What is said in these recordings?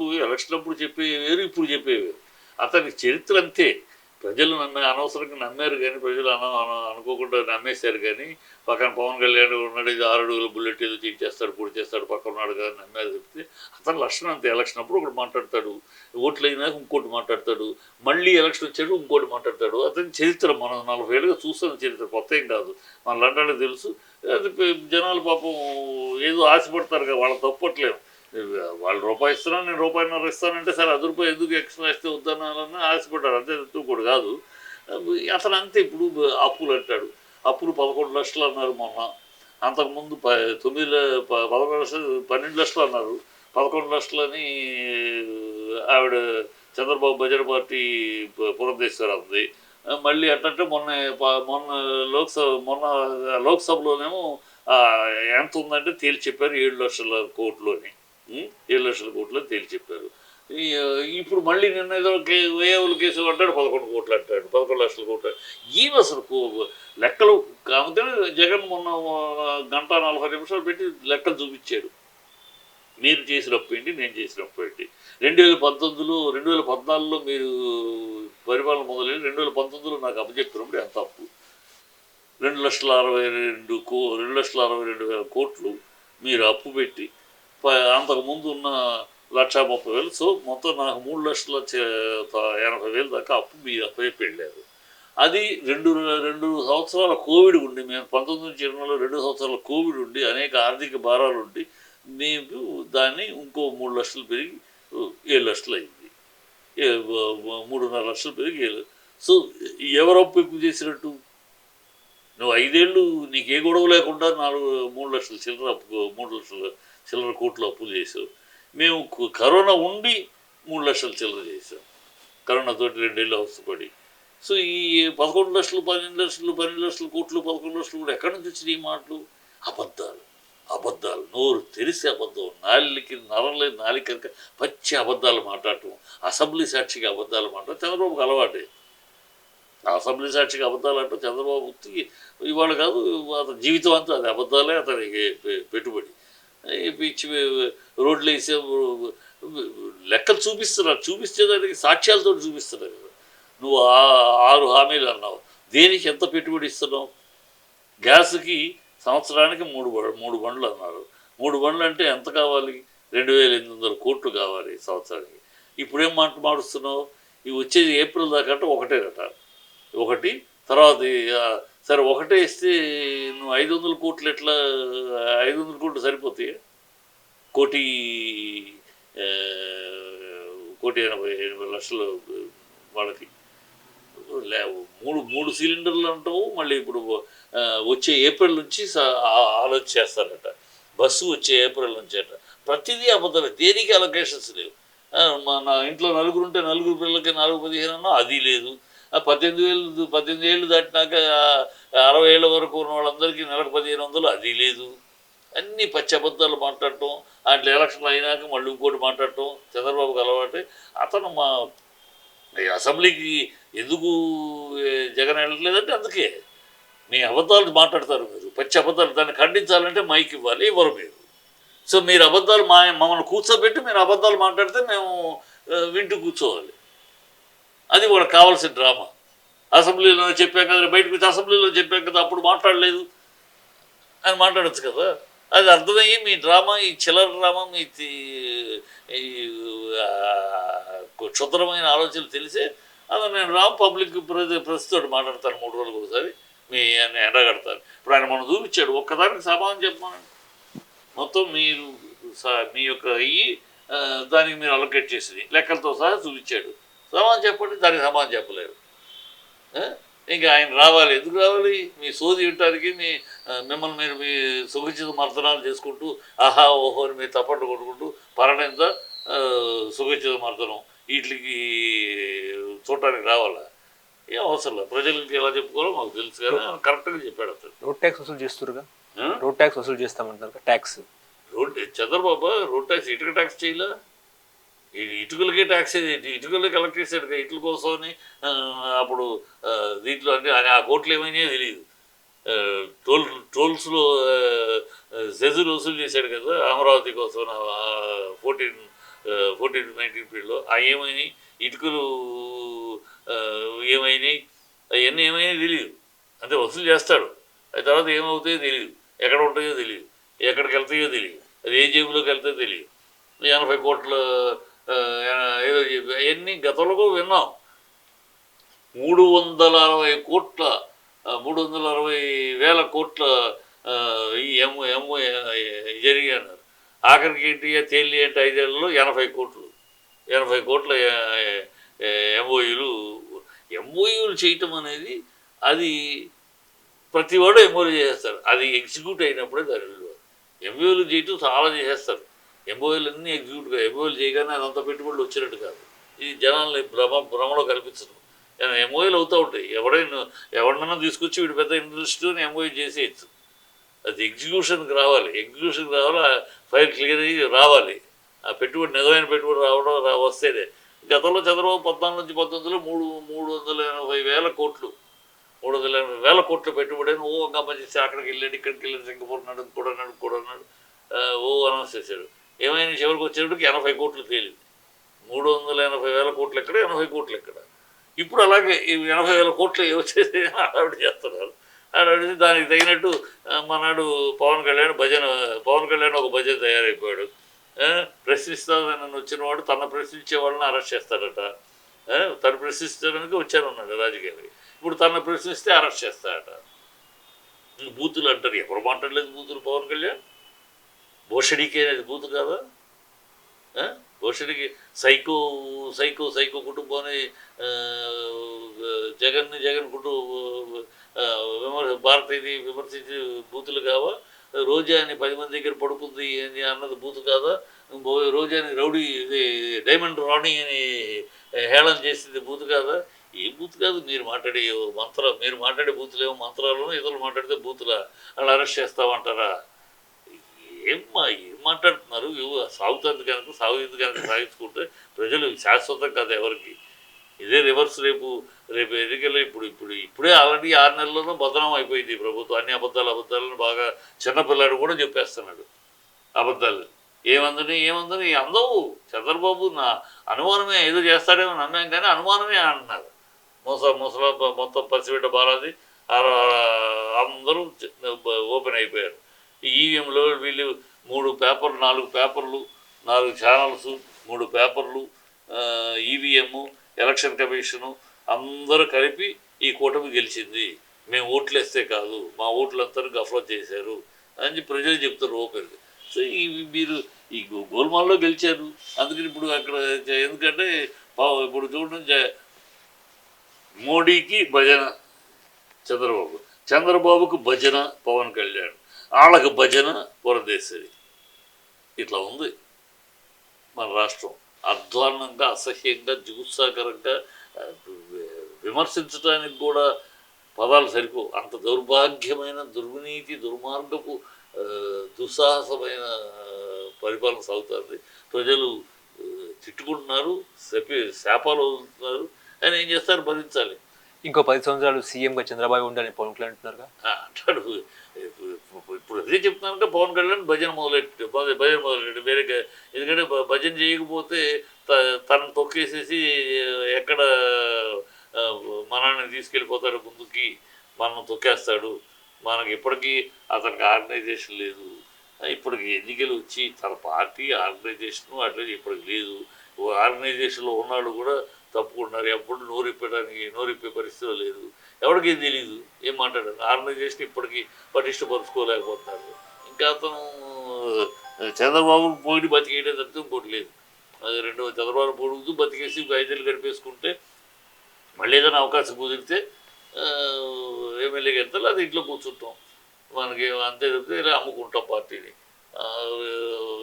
బాబు election అప్పుడు చెప్పేవి వేరు ఇప్పుడు చెప్పేవి వేరు. అతని చరిత్ర అంతే. ప్రజలు నమ్మే అనవసరంగా నమ్మారు కానీ ప్రజలు అన అనుకోకుండా నమ్మేశారు కానీ పక్కన పవన్ కళ్యాణ్ ఉన్నాడు ఇది ఆరు అడుగుల బుల్లెట్ ఏదో చేస్తాడు పొడి చేస్తాడు పక్కన ఉన్నాడు కదా నమ్మారు చెప్తే అతని లక్షణం అంతే. ఎలక్షన్ అప్పుడు ఒకటి మాట్లాడతాడు ఓట్లు అయినాక ఇంకోటి మాట్లాడతాడు మళ్ళీ ఎలక్షన్ వచ్చాడు ఇంకోటి మాట్లాడతాడు. అతని చరిత్ర మనం నలభై ఏళ్ళుగా చూస్తున్న చరిత్ర కొత్త ఏం కాదు. మన లండన్కి తెలుసు అది జనాలు పాపం ఏదో ఆశపడతారు కదా వాళ్ళ తప్పట్లేదు వాళ్ళు రూపాయి ఇస్తున్నా నేను రూపాయిన్నర ఇస్తానంటే సరే అది రూపాయి ఎందుకు ఎక్స్ట్రా ఇస్తే వద్దనాలని ఆశపడ్డారు. అంతే ఇంకోటి కాదు. అతను అంతే ఇప్పుడు అప్పులు అంటాడు. అప్పులు పదకొండు లక్షలు అన్నారు మొన్న. అంతకుముందు ప తొమ్మిది పదకొండు లక్షలు పన్నెండు లక్షలు అన్నారు. పదకొండు లక్షలని ఆవిడ చంద్రబాబు భజన పార్టీ ప- మళ్ళీ అట్టంటే మొన్న మొన్న లోక్సభ మొన్న లోక్సభలోనేమో ఎంత ఉందంటే తేల్చి చెప్పారు ఏడు లక్షల కోట్లోని. ఏడు లక్షల కోట్లు అని తేల్చి చెప్పారు. ఇప్పుడు మళ్ళీ నిన్న ఏదో కే వేయవుల కేసు అంటాడు పదకొండు కోట్లు అంటాడు పదకొండు లక్షల కోట్లు ఈయన అసలు లెక్కలు కాకపోతే జగన్ మొన్న గంట నలభై నిమిషాలు పెట్టి లెక్కలు చూపించాడు. మీరు చేసిన అప్పు ఏంటి నేను చేసిన అప్పు ఏంటి? రెండు వేల పంతొమ్మిదిలో రెండు వేల పద్నాలుగులో మీరు పరిపాలన మొదలైన రెండు వేల పంతొమ్మిదిలో నాకు అప్పచెప్పినప్పుడు ఎంత అప్పు? రెండు లక్షల అరవై రెండు కో రెండు లక్షల అరవై రెండు వేల కోట్లు మీరు అప్పు పెట్టి అంతకుముందు ఉన్న లక్ష ముప్పై వేలు సో మొత్తం నాకు మూడు లక్షల ఎనభై వేలు దాకా అప్పు మీ అప్పచెప్పి వెళ్ళారు అది రెండు రెండు సంవత్సరాల కోవిడ్ ఉండి మేము పంతొమ్మిది నుంచి ఇరవైలో రెండు సంవత్సరాల కోవిడ్ ఉండి అనేక ఆర్థిక భారాలు ఉండి మేము దాన్ని ఇంకో మూడు లక్షలు పెరిగి ఏడు లక్షలు అయింది. మూడున్నర లక్షలు పెరిగి ఏడు సో ఎవరు అప్పు ఎక్కువ చేసినట్టు? నువ్వు ఐదేళ్ళు నీకు ఏ గొడవ లేకుండా నాలుగు మూడు లక్షల చిల్లర అప్పు మూడు లక్షలు చిల్లర కోట్లు అప్పులు చేసావు మేము కరోనా ఉండి మూడు లక్షలు చిల్లర చేసాం కరోనాతో రెండేళ్ళు అవసరపడి సో ఈ పదకొండు లక్షలు పన్నెండు లక్షలు పన్నెండు లక్షలు కోట్లు పదకొండు లక్షలు కూడా ఎక్కడి నుంచి వచ్చినాయి ఈ మాటలు? అబద్ధాలు. అబద్ధాలు. నోరు తెలిసి అబద్ధం. నాలికి నరలే నాలిక పచ్చి అబద్ధాలు మాట్లాడటం. అసెంబ్లీ సాక్షిగా అబద్ధాలు మాట్లాడటం చంద్రబాబుకి అలవాటే. అసెంబ్లీ సాక్షిగా అబద్ధాలు అంటే చంద్రబాబుకి ఇవాళ కాదు అతని జీవితం అంతా అది అబద్ధాలే అతనికి పె- పెట్టుబడి. పిచ్చి రోడ్లు వేసే లెక్కలు చూపిస్తున్నారు. చూపిస్తే దానికి సాక్ష్యాలతో చూపిస్తున్నారు. కదా నువ్వు ఆరు హామీలు అన్నావు. దేనికి ఎంత పెట్టుబడి ఇస్తున్నావు? గ్యాస్కి సంవత్సరానికి మూడు మూడు బండ్లు అన్నారు. మూడు బండ్లు అంటే ఎంత కావాలి? రెండు వేల ఎనిమిది వందల కోట్లు కావాలి సంవత్సరానికి. ఇప్పుడేం మాట మారుస్తున్నావు? ఇవి వచ్చేది ఏప్రిల్ దాకా అంటే ఒకటేనట. ఒకటి తర్వాత సరే ఒకటే ఇస్తే నువ్వు ఐదు వందల కోట్లు ఎట్లా ఐదు వందల కోట్లు సరిపోతాయి? కోటి కోటి ఎనభై ఎనభై లక్షలు వాళ్ళకి. లేవు మూడు మూడు సిలిండర్లు అంటావు మళ్ళీ ఇప్పుడు వచ్చే ఏప్రిల్ నుంచి ఆలోచన చేస్తారట. బస్సు వచ్చే ఏప్రిల్ నుంచి అట. ప్రతిదీ అబద్ధమే దేనికి అలొకేషన్స్ లేవు? మా- నా ఇంట్లో నలుగురు ఉంటే నలుగురు పిల్లలకి నాలుగు పదిహేను అన్నా అది లేదు. పద్దెనిమిది వేలు పద్దెనిమిది ఏళ్ళు దాటినాక అరవై ఏళ్ళ వరకు ఉన్న వాళ్ళందరికీ నెలకు పదిహేను వందలు అది లేదు. అన్ని పచ్చి అబద్ధాలు మాట్లాడటం అట్లా ఎలక్షన్లు అయినాక మళ్ళీ ఇంకోటి మాట్లాడటం చంద్రబాబుకి అలవాటే. అతను మా అసెంబ్లీకి ఎందుకు జగన్ వెళ్ళట్లేదంటే అందుకే. మీ అబద్ధాలు మాట్లాడతారు మీరు. పచ్చి అబద్ధాలు దాన్ని ఖండించాలంటే మైక్ ఇవ్వాలి ఇవ్వరు మీరు? సో మీరు అబద్ధాలు మా మమ్మల్ని కూర్చోబెట్టి మీరు అబద్ధాలు మాట్లాడితే మేము వింటూ కూర్చోవాలి. అది వాళ్ళకి కావాల్సిన డ్రామా. అసెంబ్లీలో చెప్పాం కదా బయటకు వచ్చి అసెంబ్లీలో చెప్పాం కదా అప్పుడు మాట్లాడలేదు అని మాట్లాడచ్చు కదా. అది అర్థమయ్యి మీ డ్రామా ఈ చిల్లర డ్రామా మీ ఈ క్షుద్రమైన ఆలోచనలు తెలిసే అది నేను రామ్ పబ్లిక్ ప్రెస్ మాట్లాడతాను మూడు రోజులకు ఒకసారి. మీ అని ఎండగడతాను ఇప్పుడు ఆయన మనం చూపించాడు ఒక్కదానికి సమాధానం చెప్పమనండి. మొత్తం మీరు మీ యొక్క అయ్యి దానికి మీరు అలొకేట్ చేసింది. లెక్కలతో సహా చూపించాడు. సమాధానం చెప్పండి దానికి సమాధానం చెప్పలేరు. ఇంకా ఆయన రావాలి. ఎందుకు రావాలి? మీ సోది వినటానికి మీ మిమ్మల్ని మీరు మీ సుఖచిత మర్దనాలు చేసుకుంటూ ఆహా ఓహో అని మీరు తప్పట్లు కొట్టుకుంటూ ఆ, సుఖచిత మర్దనం. వీటికి చూడటానికి రావాలా? ఏం అవసరం లేదు. ప్రజలకి ఎలా చెప్పుకోవాలో మాకు తెలుసు కదా కరెక్ట్గా చెప్పాడు అతను. రోడ్ ట్యాక్స్ వసూలు చేస్తురుగా? రోడ్ ట్యాక్స్ వసూలు చేస్తామంటారు tax. Road Chandrababu road tax ఇటుక ట్యాక్స్ చేయలే? ఇటుకలకే ట్యాక్స్ ఇటుకలే కలెక్ట్ చేశాడు కదా, కోసమని అప్పుడు దీంట్లో అంటే ఆ కోట్లు ఏమైనా తెలియదు టోల్ టోల్స్లో సెజులు వసూలు చేశాడు కదా అమరావతి కోసం ఫోర్టీన్ ఫోర్టీన్ నైన్టీన్ పీరియడ్లో ఆ ఏమైనాయి? ఇటుకలు ఏమైనాయి? అవన్నీ ఏమైనాయి తెలియదు అంటే వసూలు చేస్తాడు. ఆ తర్వాత ఏమవుతాయో తెలియదు ఎక్కడ ఉంటాయో తెలియదు ఎక్కడికి వెళ్తాయో తెలియదు అది ఏ జేబులోకి వెళ్తాయో తెలియదు ఎనభై కోట్ల అవన్నీ గతంలో విన్నాం మూడు వందల అరవై కోట్ల మూడు వందల అరవై వేల కోట్ల ఈ ఎమ్ ఎమ్ జరిగి అన్నారు ఆఖరికి ఏంటి తేలి అంటే ఐదేళ్ళలో ఎనభై కోట్లు. ఎనభై కోట్ల ఎంఓయూలు ఎంఓయూలు చేయటం అనేది అది ప్రతి వాడు ఎంఓలు చేస్తారు అది ఎగ్జిక్యూట్ అయినప్పుడే దాని విలువ. ఎంఓలు చేయటం చాలా చేసేస్తారు. ఎంఓఎల్ అన్ని ఎగ్జిక్యూట్ ఎంఓఎల్ చేయగానే అదంతా పెట్టుబడులు వచ్చినట్టు కాదు. ఇది జనాల్ని భ్రమ భ్రమలో కనిపించదు ఎంఓఎల్ అవుతూ ఉంటాయి. ఎవడైనా ఎవరినైనా తీసుకొచ్చి వీడు పెద్ద ఇండస్ట్రీని అని ఎంఓఏ చేసేయచ్చు. అది ఎగ్జిక్యూషన్కి రావాలి. ఎగ్జిక్యూషన్కి రావాలి? ఫైర్ ఫైల్ క్లియర్ అయ్యి రావాలి. ఆ పెట్టుబడి నిజమైన పెట్టుబడి రావడం రా వస్తేనే. గతంలో చంద్రబాబు పద్నాలుగు నుంచి పంతొమ్మిదిలో మూడు మూడు వందల ఎనభై వేల కోట్లు మూడు వందల ఎనభై వేల కోట్లు పెట్టుబడి అని ఓ గమ్మ చేసి అక్కడికి వెళ్ళాడు ఇక్కడికి వెళ్ళాడు సింగపూర్ నాడు కూడా అన్నాడు. కూడా అన్నాడు ఓ అనౌన్స్ చేశాడు. ఏమైనా చివరికి వచ్చేటికి ఎనభై కోట్లు తేలింది మూడు వందల ఎనభై వేల కోట్లు ఎక్కడ ఎనభై కోట్లు ఎక్కడ? ఇప్పుడు అలాగే ఎనభై వేల కోట్లు వచ్చేసి హడావిడి చేస్తున్నారు? హడావిడి దానికి తగినట్టు మనాడు పవన్ కళ్యాణ్ భజన పవన్ కళ్యాణ్ ఒక భజన తయారైపోయాడు. ప్రశ్నిస్తానని వచ్చిన వాడు తన ప్రశ్నించే వాళ్ళని అరెస్ట్ చేస్తాడట. తను ప్రశ్నించడానికి వచ్చానన్నాడు రాజకీయాలకి. ఇప్పుడు తనను ప్రశ్నిస్తే అరెస్ట్ చేస్తాడట. బూతులు అంటారు ఎవరు మాట్లాడలేదు బూతులు పవన్ కళ్యాణ్? భోషడికే అది బూతు కాదా భోషడికి సైకో సైకో సైకో కుటుంబాన్ని జగన్ని జగన్ కుటుంబ విమర్శ భారతీయ విమర్శించి బూతులు కావా? రోజా అని పది మంది దగ్గర పడుకుంది అని అన్నది బూతు కాదా? రోజాని రౌడీ ఇది డైమండ్ రాణి అని హేళన చేసింది బూతు కాదా? ఏ బూత్ కాదు మీరు మాట్లాడే మంత్రం మీరు మాట్లాడే బూతులేమో మంత్రాలను ఇతరులు మాట్లాడితే బూతులా? వాళ్ళు అరెస్ట్ చేస్తామంటారా ఏం మాట్లాడుతున్నారు సాగుతుంది కనుక సాగుతుంది కనుక సాగించుకుంటే ప్రజలు శాశ్వతం కాదు ఎవరికి? ఇదే రివర్స్ రేపు రేపు ఎన్నికల్లో ఇప్పుడు ఇప్పుడు ఇప్పుడే ఆల్రెడీ ఆరు నెలల్లోనూ భద్రం అయిపోయింది ప్రభుత్వం. అన్ని అబద్ధాలు అబద్ధాలను బాగా చిన్నపిల్లాడు కూడా చెప్పేస్తున్నాడు. అబద్ధాలు. ఏమందని ఏమందని అందవు. చంద్రబాబు నా అనుమానమే ఏదో చేస్తాడేమో నమ్మేం కానీ అనుమానమే అంటున్నారు మూస ముసలా మొత్తం పసిబిడ్డ బాలాది అందరూ ఓపెన్ అయిపోయారు. ఈవీఎంలో వీళ్ళు మూడు పేపర్లు నాలుగు పేపర్లు నాలుగు ఛానల్స్ మూడు పేపర్లు ఈవీఎం ఎలక్షన్ కమిషను అందరూ కలిపి ఈ కూటమి గెలిచింది. మేము ఓట్లు వేస్తే కాదు మా ఓట్లంతా గఫ్లా చేశారు అని ప్రజలు చెప్తారు ఓపెన్గా సో ఈ మీరు ఈ గోల్మాల్లో గెలిచారు. అందుకని ఇప్పుడు అక్కడ ఎందుకంటే ఇప్పుడు చూడండి మోడీకి భజన చంద్రబాబు. చంద్రబాబుకు భజన పవన్ కళ్యాణ్. వాళ్ళకు భజన పురదేశరి ఇట్లా ఉంది. మన రాష్ట్రం అధ్వాన్నంగా అసహ్యంగా జుగుత్సాకరంగా విమర్శించడానికి కూడా పదాలు సరిపో అంత దౌర్భాగ్యమైన దుర్వినీతి దుర్మార్గపు దుస్సాహసమైన పరిపాలన సాగుతుంది. ప్రజలు తిట్టుకుంటున్నారు శపి శాపాలు వదులుతున్నారు. ఆయన ఏం చేస్తారు? భరించాలి. ఇంకో పది సంవత్సరాలు సీఎంగా చంద్రబాబు ఉండాలని పవన్ కళ్యాణ్ అంటున్నారుగా? ఆ, అంటాడు. ఇప్పుడు- ఇప్పుడు అదే చెప్తున్నానంటే పవన్ కళ్యాణ్ భజన మొదలెట్టి భజన మొదలెట్టి. వేరే ఎందుకంటే భ- భజన చేయకపోతే త- తనను తొక్కేసేసి ఎక్కడ మనల్ని తీసుకెళ్ళిపోతాడు ముందుకి మనం తొక్కేస్తాడు. మనకి ఇప్పటికీ అతనికి ఆర్గనైజేషన్ లేదు. ఇప్పటికి ఎన్నికలు వచ్చి తన పార్టీ ఆర్గనైజేషన్ అట్లా ఇప్పటికి లేదు. ఆర్గనైజేషన్లో ఉన్నాడు కూడా తప్పుకుంటున్నారు. ఎప్పుడు నోరిప్పడానికి నోరిప్పే పరిస్థితి లేదు. ఎవరికి ఏం తెలియదు ఏం మాట్లాడారు ఆర్గనైజేషన్ ఇప్పటికీ పటిష్టపరుచుకోలేకపోతున్నారు ఇంకా అతను చంద్రబాబు పోయి బతికేయడం తప్పితే ఇంకోటి లేదు. అది రెండు చంద్రబాబు పొడుగుతూ బతికేసి ఐదేళ్ళు గడిపేసుకుంటే మళ్ళీ ఏదైనా అవకాశం కుదిరితే ఎమ్మెల్యే ఎమ్మెల్యేకి అది ఇంట్లో కూర్చుంటాం. మనకి అంతే తప్పితే ఇలా అమ్ముకుంటాం పార్టీని.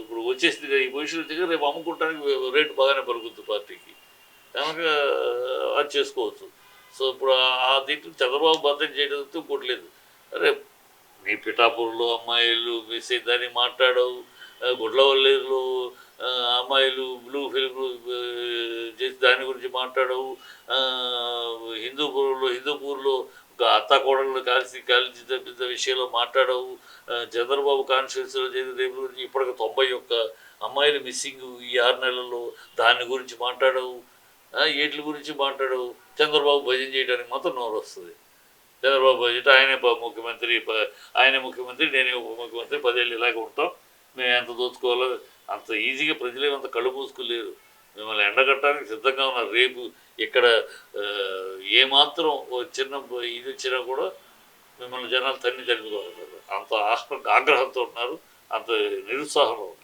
ఇప్పుడు వచ్చేసింది కదా, ఈ పొజిషన్ వచ్చి రేపు అమ్ముకుంటానికి రేటు బాగానే పలుకుతుంది పార్టీకి. కనుక అది చేసుకోవచ్చు. సో ఇప్పుడు ఆ దీంట్లో చంద్రబాబు భద్రం చేయడం తప్పితే ఇంకోటి లేదు. అరే మీ పిఠాపూర్లో అమ్మాయిలు మెసేజ్ దాన్ని మాట్లాడవు గుడ్లవల్లేరులో అమ్మాయిలు బ్లూ ఫిల్మ్ చేసి దాని గురించి మాట్లాడవు. హిందూపూర్లో హిందూపూర్లో ఒక అత్త కోడళ్ళు కలిసి కలిసి పెద్ద విషయంలో మాట్లాడవు. చంద్రబాబు కాన్స్టిట్యూన్సీలో జరిగిన రేపు గురించి ఇప్పటికి తొంభై ఒక్క అమ్మాయిలు మిస్సింగ్ ఈ ఆరు నెలల్లో దాని గురించి మాట్లాడవు. వీటి గురించి మాట్లాడు. చంద్రబాబు భజన చేయడానికి మాత్రం నోరు వస్తుంది. చంద్రబాబు భజన ఆయనే ముఖ్యమంత్రి ప- ఆయనే ముఖ్యమంత్రి నేనే ఉప ముఖ్యమంత్రి పదేళ్ళు ఇలాగే ఉంటాం. మేము ఎంత దోచుకోవాలో అంత ఈజీగా ప్రజలే అంత కళ్ళు మూసుకోలేరు మిమ్మల్ని ఎండగట్టడానికి సిద్ధంగా ఉన్నారు. రేపు ఇక్కడ ఏమాత్రం ఓ చిన్న ఇది వచ్చినా కూడా మిమ్మల్ని జనాలు తన్ని తరిమికోవాలి. అంత ఆగ్రహంతో ఉన్నారు. అంత నిరుత్సాహంలో